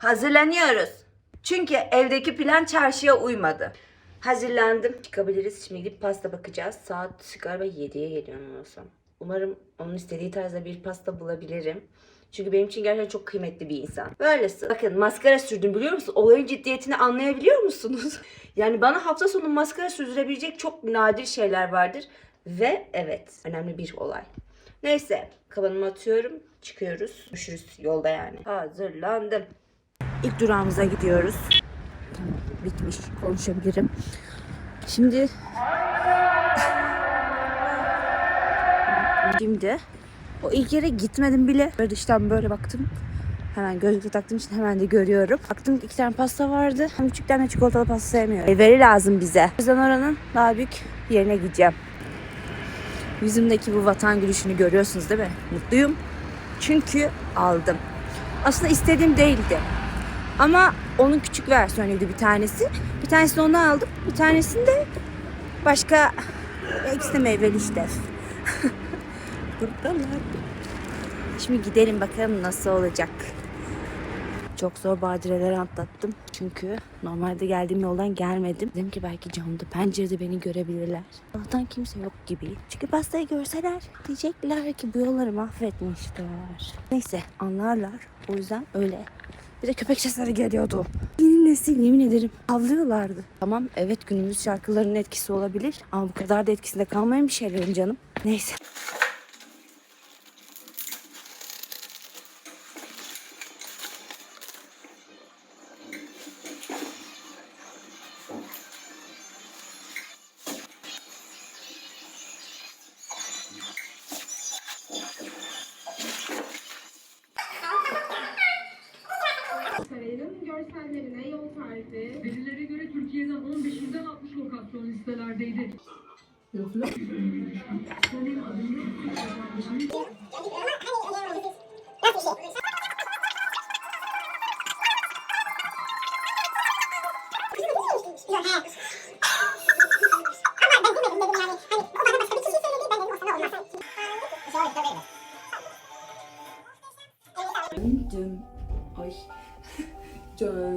Hazırlanıyoruz. Çünkü evdeki plan çarşıya uymadı. Hazırlandım. Çıkabiliriz. Şimdi gidip pasta bakacağız. Saat galiba 7'ye geliyor olsam. Umarım onun istediği tarzda bir pasta bulabilirim. Çünkü benim için gerçekten çok kıymetli bir insan. Böylesi. Bakın maskara sürdüm biliyor musun? Olayın ciddiyetini anlayabiliyor musunuz? yani bana hafta sonu maskara sürdürebilecek çok nadir şeyler vardır. Ve evet önemli bir olay. Neyse kabanımı atıyorum. Çıkıyoruz. Görüşürüz yolda yani. Hazırlandım. İlk durağımıza gidiyoruz. Tamam bitmiş. Konuşabilirim. Şimdi Şimdi o ilk yere gitmedim bile. Böyle dıştan böyle baktım. Hemen gözlüğü taktığım için hemen de görüyorum. Baktım iki tane pasta vardı. Ama küçük tane çikolatalı pasta sevmiyorum. Veri lazım bize. O yüzden oranın daha büyük yerine gideceğim. Yüzümdeki bu vatan gülüşünü görüyorsunuz değil mi? Mutluyum. Çünkü aldım. Aslında istediğim değildi. Ama onun küçük versiyonuydu bir tanesi. Bir tanesini onu aldım. Bir tanesini de başka ikisi de meyveli işte. Buradalar. Şimdi gidelim bakalım nasıl olacak. Çok zor badireler atlattım. Çünkü normalde geldiğim yoldan gelmedim. Dedim ki belki camda pencerede beni görebilirler. Allah'tan kimse yok gibi. Çünkü pastayı görseler diyecekler ki bu yolları mahvetmişler. Neyse anlarlar. O yüzden öyle. Bir de köpek sesleri geliyordu. Yeni nesil yemin ederim avlıyorlardı. Tamam evet günümüz şarkılarının etkisi olabilir. Ama bu kadar da etkisinde kalmayan bir şeylerin canım. Neyse. Görsellerine yol tarifi, Verilere göre Türkiye'de 15'inden 60 lokasyon listelerdeydi. Senin adını Düm. Ay. Dön.